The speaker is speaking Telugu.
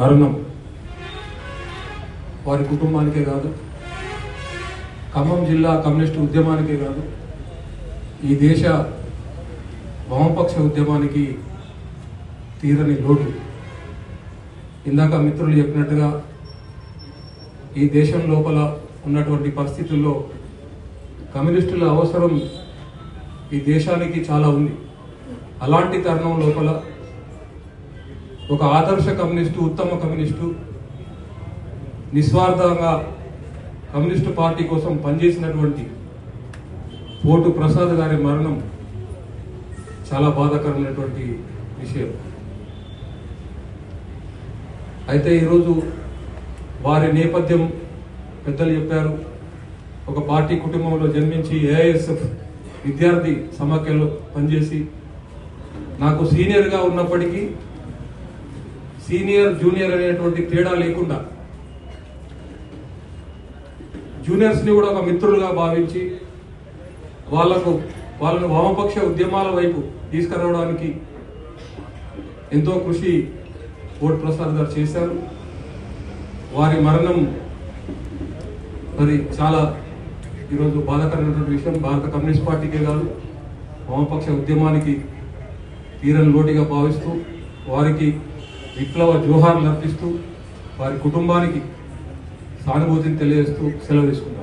మరణం వారి కుటుంబానికే కాదు ఖమ్మం జిల్లా కమ్యూనిస్ట్ ఉద్యమానికే కాదు ఈ దేశ వామపక్ష ఉద్యమానికి తీరని లోటు. ఇందాక మిత్రులు చెప్పినట్టుగా ఈ దేశం లోపల ఉన్నటువంటి పరిస్థితుల్లో కమ్యూనిస్టుల అవసరం ఈ దేశానికి చాలా ఉంది. అలాంటి తరుణం లోపల ఒక ఆదర్శ కమ్యూనిస్టు ఉత్తమ కమ్యూనిస్టు నిస్వార్థంగా కమ్యూనిస్టు పార్టీ కోసం పనిచేసినటువంటి పోటు ప్రసాద్ గారి మరణం చాలా బాధాకరమైనటువంటి విషయం. అయితే ఈరోజు వారి నేపథ్యం పెద్దలు చెప్పారు. ఒక పార్టీ కుటుంబంలో జన్మించి ఏఐఎస్ఎఫ్ విద్యార్థి సమాఖ్యలో పనిచేసి నాకు సీనియర్గా ఉన్నప్పటికీ సీనియర్ జూనియర్ అనేటువంటి తేడా లేకుండా జూనియర్స్ని కూడా ఒక మిత్రులుగా భావించి వాళ్ళకు వాళ్ళను వామపక్ష ఉద్యమాల వైపు తీసుకురావడానికి ఎంతో కృషి కోట్ ప్రసాద్ గారు చేశారు. వారి మరణం మరి చాలా ఈరోజు బాధాకరమైనటువంటి విషయం. భారత కమ్యూనిస్ట్ పార్టీకే కాదు వామపక్ష ఉద్యమానికి తీరని లోటుగా భావిస్తూ వారికి విప్లవ జోహార్లు అర్పిస్తూ వారి కుటుంబానికి సానుభూతిని తెలియజేస్తూ సెలవు తీసుకున్నారు